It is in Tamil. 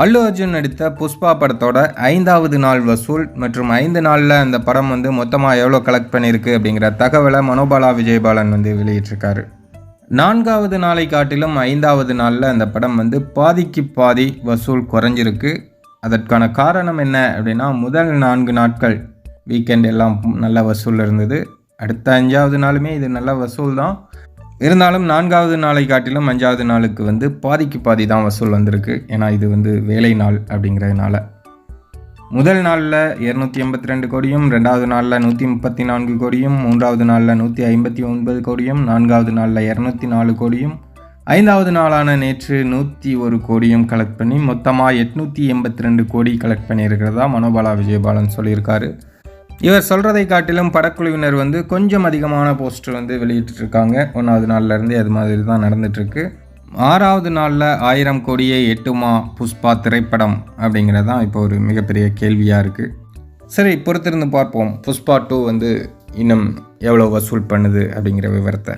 அல்லு அர்ஜுன் நடித்த புஷ்பா படத்தோட ஐந்தாவது நாள் வசூல் மற்றும் ஐந்து நாளில் அந்த படம் வந்து மொத்தமாக எவ்வளோ கலெக்ட் பண்ணியிருக்கு அப்படிங்கிற தகவலை மனோபாலா விஜயபாலன் வந்து வெளியிட்டிருக்காரு. நான்காவது நாளை காட்டிலும் ஐந்தாவது நாளில் அந்த படம் வந்து பாதிக்கு பாதி வசூல் குறைஞ்சிருக்கு. அதற்கான காரணம் என்ன அப்படின்னா முதல் நான்கு நாட்கள் வீக்கெண்ட் எல்லாம் நல்ல வசூல் இருந்தது. அடுத்த அஞ்சாவது நாளுமே இது நல்ல வசூல் தான். இருந்தாலும் நான்காவது நாளை காட்டிலும் அஞ்சாவது நாளுக்கு வந்து பாதிக்கு பாதி தான் வசூல் வந்திருக்கு. ஏன்னா இது வந்து வேலை நாள் அப்படிங்கிறதுனால. முதல் நாளில் இரநூத்தி எண்பத்தி ரெண்டு கோடியும் ரெண்டாவது நாளில் நூற்றி முப்பத்தி நான்கு கோடியும் மூன்றாவது நாளில் நூற்றி ஐம்பத்தி ஒன்பது கோடியும் நான்காவது நாளில் இரநூத்தி நாலு கோடியும் ஐந்தாவது நாளான நேற்று நூற்றி ஒரு கோடியும் கலெக்ட் பண்ணி மொத்தமாக எட்நூற்றி எண்பத்தி ரெண்டு கோடி கலெக்ட் பண்ணியிருக்கிறதா மனோபாலா விஜயபாலன் சொல்லியிருக்காரு. இவர் சொல்கிறதை காட்டிலும் படக்குழுவினர் வந்து கொஞ்சம் அதிகமான போஸ்டர் வந்து வெளியிட்டிருக்காங்க. ஒன்றாவது நாள்லேருந்தே அது மாதிரி தான் நடந்துகிட்ருக்கு ஆறாவது நாளில் ஆயிரம் கோடியே எட்டுமா புஷ்பா திரைப்படம் அப்படிங்கிறது தான் இப்போ ஒரு மிகப்பெரிய கேள்வியாக இருக்குது சரி பொறுத்திருந்து பார்ப்போம். புஷ்பா டூ வந்து இன்னும் எவ்வளோ வசூல் பண்ணுது அப்படிங்கிற விவரத்தை.